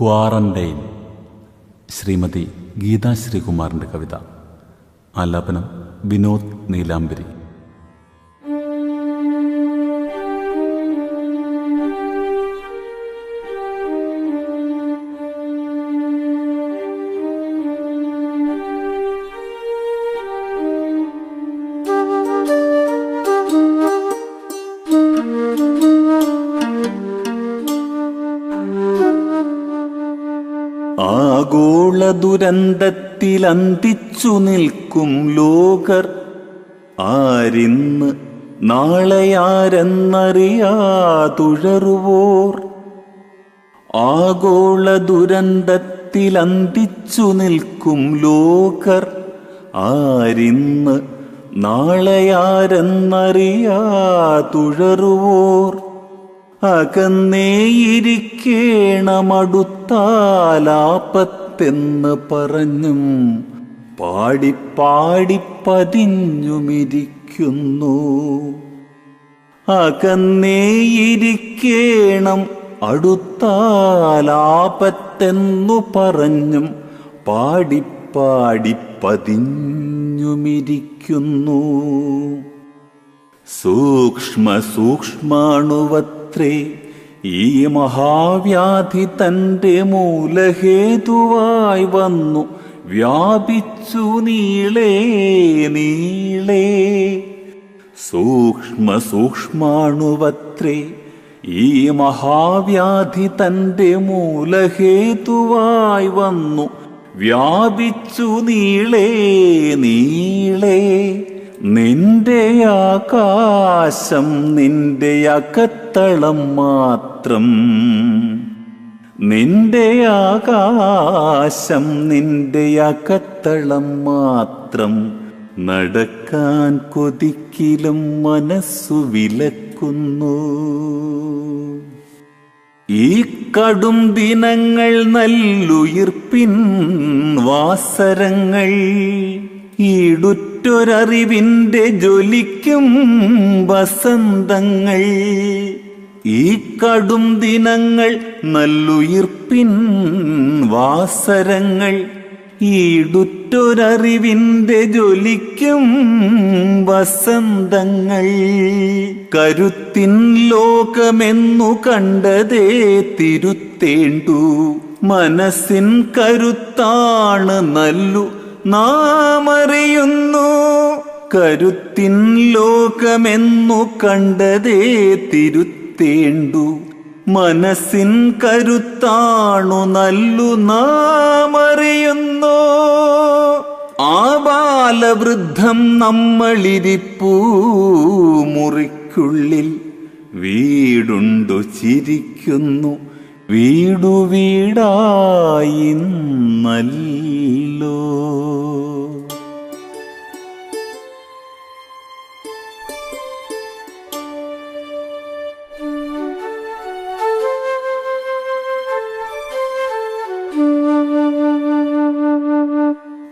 Quarantine. Shrimati Geetha ശ്രീകുമാറിന്റെ കവിത. ആലാപനം വിനോദ് നീലാംബരി. ആഗോള ദുരന്തത്തിലന്തിച്ചു നിൽക്കും ലോകർ. ആരിന്ന് നാളെയാരെന്നറിയാതുഴറുവോർ ആഗോള ദുരന്തത്തിലന്തിച്ചു നിൽക്കും ലോകർ. ആരിന്ന് നാളെയാരെന്നറിയാതുഴറുവോർ അകന്നേയിരിക്കേണമടുത്താലാപത്തെന്ന് പറഞ്ഞും പാടിപ്പാടി പതിഞ്ഞുമിരിക്കുന്നു. അകന്നേയിരിക്കേണം അടുത്താലാപത്തെന്നു പറഞ്ഞും പാടിപ്പാടി പതിഞ്ഞുമിരിക്കുന്നു. സൂക്ഷ്മ സൂക്ഷ്മാണുവത്രേ ഈ മഹാവ്യാധി തന്റെ മൂലഹേതുവായി വന്നു. വ്യാപിച്ചു നീളേ നീളേ. സൂക്ഷ്മ സൂക്ഷ്മാണുവത്രേ ഈ മഹാവ്യാധി തന്റെ മൂലഹേതുവായി വന്നു. വ്യാപിച്ചു നീളേ നീളേ. നിന്റെ ആകാശം നിന്റെ അകത്തളം മാത്രം. നിന്റെ ആകാശം നിന്റെ അകത്തളം മാത്രം. നടക്കാൻ കൊതിക്കിലും മനസ്സു വിലക്കുന്നു. ഈ കടും ദിനങ്ങൾ നല്ലുയിർപ്പിൻ വാസരങ്ങൾ. ഈടുറ്റൊരറിവിന്റെ ജ്വലിക്കും വസന്തങ്ങൾ. ഈ കടും ദിനങ്ങൾ നല്ലുയിർപ്പിൻ വാസരങ്ങൾ. ഈടുറ്റൊരറിവിന്റെ ജ്വലിക്കും വസന്തങ്ങൾ. കരുത്തിൻ ലോകമെന്നു കണ്ടതേ തിരുത്തേണ്ടു. മനസ്സിൻ കരുത്താണ് നല്ലു. നാമറിയുന്നു. കരുത്തിൻ ലോകമെന്നു കണ്ടതേ തിരുത്തേണ്ടു. മനസ്സിൻ കരുത്താണു നല്ലു നാമറിയുന്നു. ആ ബാലവൃദ്ധം നമ്മളിരിപ്പൂ മുറിക്കുള്ളിൽ വീടുണ്ടു ചിരിക്കുന്നു. വീടു വീടായി നല്ലോ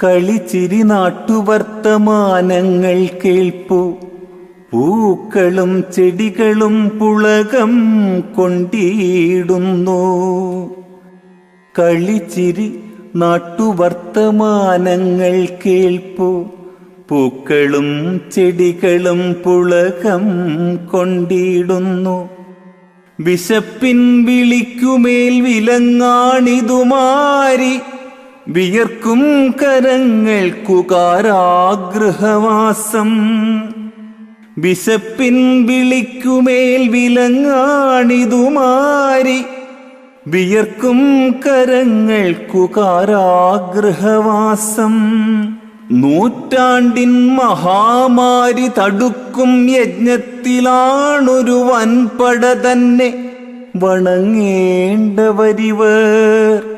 കളിച്ചിരി നാട്ടുവർത്തമാനങ്ങൾ കേൾപ്പു. പൂക്കളും ചെടികളും പുളകം കൊണ്ടിടുന്നു. കളിച്ചിരി നാട്ടുവർത്തമാനങ്ങൾ കേൾപ്പു. പൂക്കളും ചെടികളും പുളകം കൊണ്ടിടുന്നു. വിശപ്പിൻ വിളിക്കുമേൽ വിലങ്ങാണിതുമാരി വിയർക്കും കരങ്ങൾക്കുകാരാഗ്രഹവാസം വിശപ്പിൻ വിളിക്കുമേൽ വിലങ്ങാണിതുമാരി വിയർക്കും കരങ്ങൾക്കുകാരാഗ്രഹവാസം നൂറ്റാണ്ടിൻ മഹാമാരി തടുക്കും യജ്ഞത്തിലാണൊരു വൻപട തന്നെ വണങ്ങേണ്ടവരിവർ.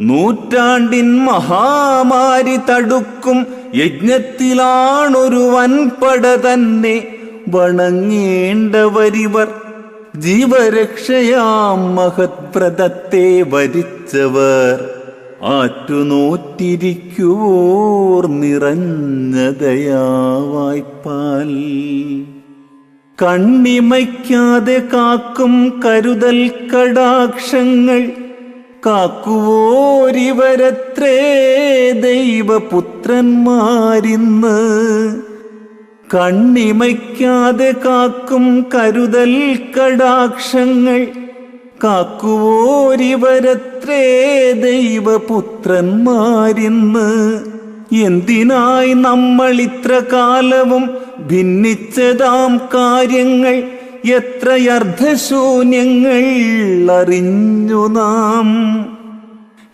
നൂറ്റാണ്ടിൻ മഹാമാരി തടുക്കും യജ്ഞത്തിലാണൊരു വൻപട തന്നെ വണങ്ങേണ്ടവരിവർ ജീവരക്ഷയാം മഹത്പ്രദത്തെ വരിച്ചവർ. ആറ്റുനോറ്റിരിക്കുവോർ നിറഞ്ഞതയാവായ്പാൽ. കണ്ണിമയ്ക്കാതെ കാക്കും കരുതൽ കടാക്ഷങ്ങൾ കാക്കുവോരിവരത്രേ ദൈവപുത്രന്മാരിന്ന്. കണ്ണിമയ്ക്കാതെ കാക്കും കരുതൽ കടാക്ഷങ്ങൾ. കാക്കുവോരിവരത്രേ ദൈവപുത്രന്മാരിന്ന്. എന്തിനായി നമ്മൾ ഇത്ര കാലവും ഭിന്നിച്ചതാം കാര്യങ്ങൾ? എത്രയർദ്ധശൂന്യങ്ങൾ അറിഞ്ഞു നാം?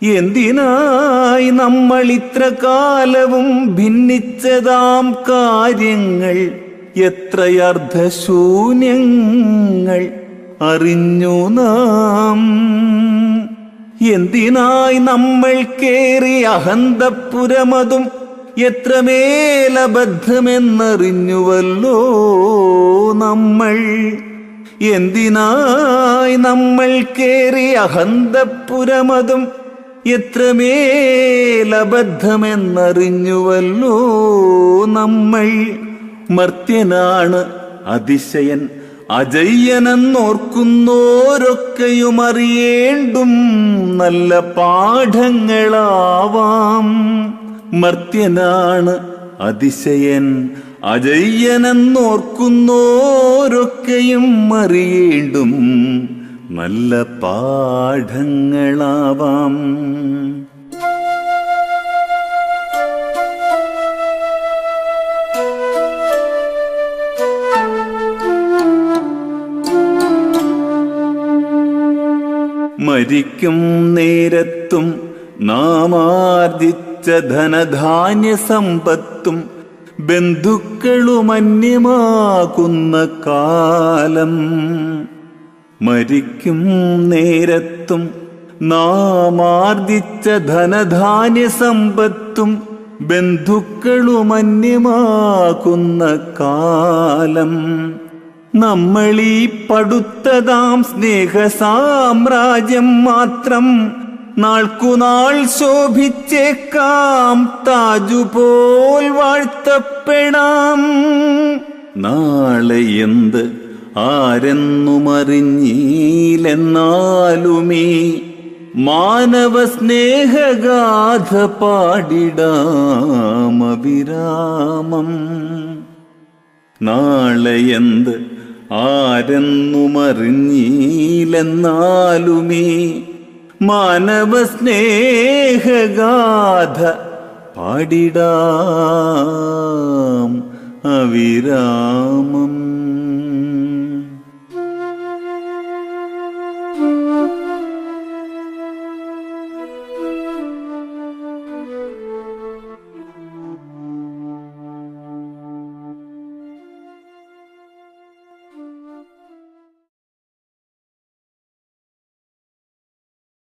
എന്തിനായി നമ്മൾ ഇത്ര കാലവും ഭിന്നിച്ചതാം കാര്യങ്ങൾ? എത്രയർദ്ധശൂന്യങ്ങൾ അറിഞ്ഞു നാം? എന്തിനായി നമ്മൾ കേറി അഹന്തപുരമതും എത്രമേലബദ്ധമെന്നറിഞ്ഞുവല്ലോ നമ്മൾ? എന്തിനായി നമ്മൾ കേറി അഹന്തപുരമതും എത്രമേലബദ്ധമെന്നറിഞ്ഞുവല്ലോ നമ്മൾ? മർത്യനാണ് അതിശയൻ അജയ്യനെന്നോർക്കുന്നോരൊക്കെയും അറിയേണ്ടും നല്ല പാഠങ്ങളാവാം. മർത്യനാണ് അതിശയൻ. അജയ്യനെന്നോർക്കുന്നോരൊക്കെയും അറിയേണ്ടും നല്ല പാഠങ്ങളാവാം. മരിക്കും നേരത്തും നാമാർജിച്ച ധനധാന്യ സമ്പത്തും ബന്ധുക്കളുമന്യമാകുന്ന കാലം. മരിക്കും നേരത്തും നാം ആർജിച്ച ധനധാന്യ സമ്പത്തും ബന്ധുക്കളുമന്യമാകുന്ന കാലം. നമ്മളീ പടുത്തതാം സ്നേഹ സാമ്രാജ്യം മാത്രം നാൾക്കുനാൾ ശോഭിച്ചേക്കാം താജുപോൽ വാഴ്ത്തപ്പെടാം. നാളെ എന്ത് ആരെന്നുമറിഞ്ഞീലെന്നാലുമേ മാനവ സ്നേഹഗാഥ പാടിടാം അവിരാമം നാളെ എന്ത് ആരെന്നുമറിഞ്ഞീലെന്നാലുമേ മാനവ സ്നേഹഗാഥ പാടിടാം അവിരാമം.